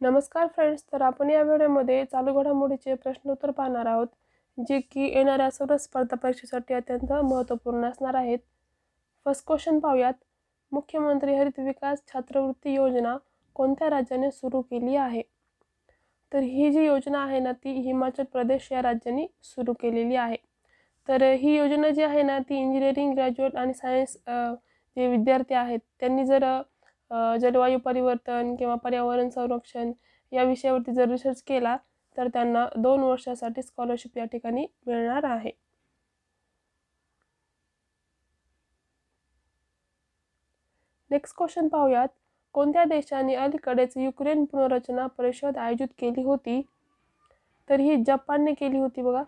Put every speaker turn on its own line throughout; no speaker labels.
नमस्कार फ्रेंड्स तर आपण या व्हिडिओमध्ये चालू घडामोडीचे प्रश्नोत्तर पाहणार आहोत जे की येणाऱ्या सर्व स्पर्धा परीक्षेसाठी अत्यंत महत्त्वपूर्ण असणार आहेत. फर्स्ट क्वेश्चन पाहूयात. मुख्यमंत्री हरित विकास छात्रवृत्ती योजना कोणत्या राज्याने सुरू केली आहे? तर ही जी योजना आहे ना ती हिमाचल प्रदेश या राज्याने सुरू केलेली आहे. तर ही योजना जी आहे ना ती इंजिनिअरिंग ग्रॅज्युएट आणि सायन्स जे विद्यार्थी आहेत त्यांनी जर जलवायू परिवर्तन किंवा पर्यावरण संरक्षण या विषयावरती जर रिसर्च केला तर त्यांना दोन वर्षासाठी स्कॉलरशिप या ठिकाणी मिळणार आहे. नेक्स्ट क्वेश्चन पाहूयात. कोणत्या देशाने अलीकडेच युक्रेन पुनर्रचना परिषद आयोजित केली होती? तर ही जपानने केली होती बघा.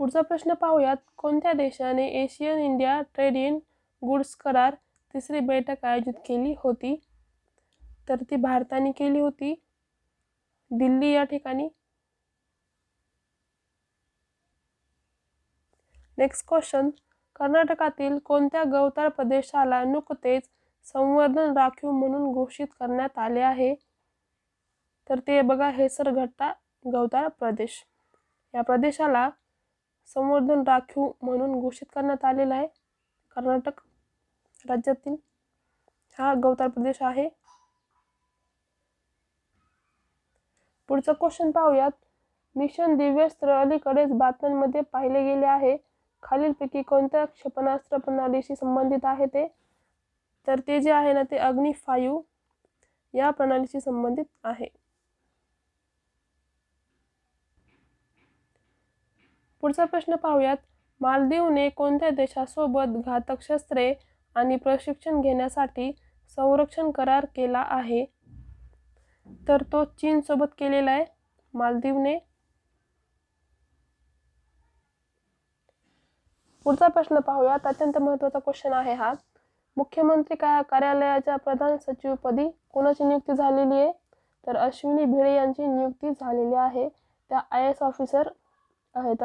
पुढचा प्रश्न पाहूयात. कोणत्या देशाने Asian India trade in goods करार तिसरी बैठक आयोजित केली होती? तर ती भारताने केली होती. दिल्ली या ठिकाणी. नेक्स्ट क्वेश्चन कर्नाटकातील कोणत्या गवताळ प्रदेशाला नुकतेच संवर्धन राखीव म्हणून घोषित करण्यात आले आहे? तर ते बघा हेसरघट्टा गवताळ प्रदेश. या प्रदेशाला संवर्धन राखीव म्हणून घोषित करण्यात आलेला आहे. कर्नाटक राज्यातील हा गवताळ प्रदेश आहे. पुढचा क्वेश्चन पाहूयात. मिशन दिव्यस्त्र अलीकडेच बातम्यांमध्ये पाहिले गेले आहे. खालीलपैकी कोणत्या क्षेपणास्त्र प्रणालीशी संबंधित आहे ते? तर ते जे आहे ना ते अग्नि फायू या प्रणालीशी संबंधित आहे. पुढचा प्रश्न पाहूयात. मालदीवने कोणत्या देशासोबत घातक शस्त्रे आणि प्रशिक्षण घेण्यासाठी संरक्षण करार केला आहे? तर तो चीनसोबत केलेला आहे. मालदीवने. पुढचा प्रश्न पाहूयात. अत्यंत महत्त्वाचा क्वेश्चन आहे हा. मुख्यमंत्री का कार्यालयाच्या प्रधान सचिवपदी कोणाची नियुक्ती झालेली आहे? तर अश्विनी भिडे यांची नियुक्ती झालेली आहे. त्या आय एस ऑफिसर आहेत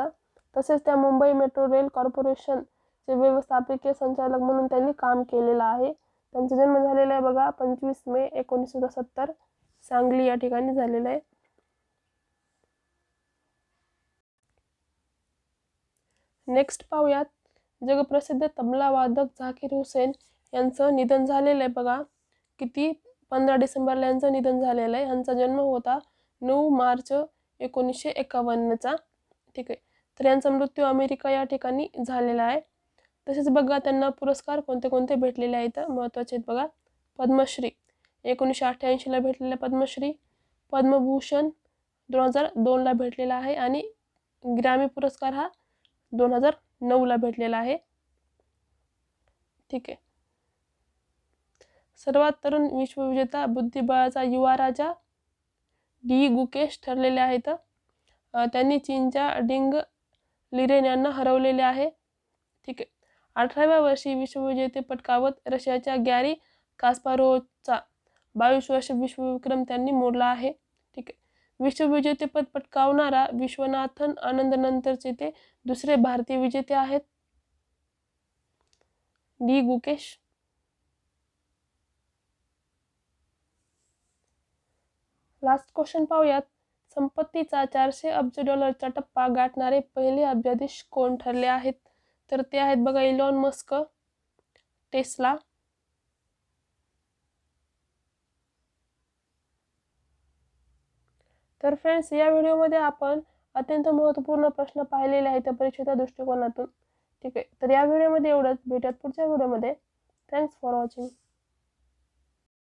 तसेच त्या मुंबई मेट्रो रेल कॉर्पोरेशनचे व्यवस्थापकीय संचालक म्हणून त्यांनी काम केलेलं आहे. त्यांचा जन्म झालेला आहे बघा पंचवीस मे एकोणीसशे सत्तर. सांगली या ठिकाणी झालेला आहे. नेक्स्ट पाहूयात. जगप्रसिद्ध तबला वादक झाकीर हुसेन यांचं निधन झालेलं आहे बघा. किती? पंधरा डिसेंबरला यांचं निधन झालेलं आहे. यांचा जन्म होता नऊ मार्च एकोणीसशे एकावन्नचा. ठीक आहे. तर यांचा मृत्यू अमेरिका या ठिकाणी झालेला आहे. तसेच बघा त्यांना पुरस्कार कोणते कोणते भेटलेले आहेत? महत्त्वाचे आहेत बघा. पद्मश्री. एकोणीसशे अठ्ठ्याऐंशीला भेटलेला पद्मश्री. पद्मभूषण दोन हजार दोनला भेटलेला आहे आणि ग्रामी पुरस्कार हा दोन हजार नऊला भेटलेला आहे. ठीक आहे. सर्वात तरुण विश्वविजेता बुद्धिबळाचा युवा राजा डी गुकेश ठरलेले आहेत. त्यांनी चीनच्या डिंग लिरेन यांना हरवलेले आहे. ठीक आहे. अठराव्या वर्षी विश्वविजेते पटकावत रशियाच्या गॅरी कास्पारोचा बावीस वर्ष विश्वविक्रम त्यांनी मोडला आहे. ठीक आहे. विश्वविजेतेपद पटकावणारा विश्वनाथन आनंदनंतरचे ते दुसरे भारतीय विजेते आहेत. डी. गुकेश. लास्ट क्वेश्चन पाहूयात. संपत्तीचा चारशे अब्ज डॉलरचा टप्पा गाठणारे पहिले अभ्याधीश कोण ठरले आहेत? तर ते आहेत बघा इलॉन मस्क टेस्ला तर फ्रेंड्स या व्हिडिओमध्ये आपण अत्यंत महत्त्वपूर्ण प्रश्न पाहिलेले आहेत त्या परीक्षेच्या दृष्टिकोनातून. ठीक आहे तर या व्हिडिओमध्ये एवढंच. भेटत पुढच्या व्हिडिओमध्ये. Thanks for watching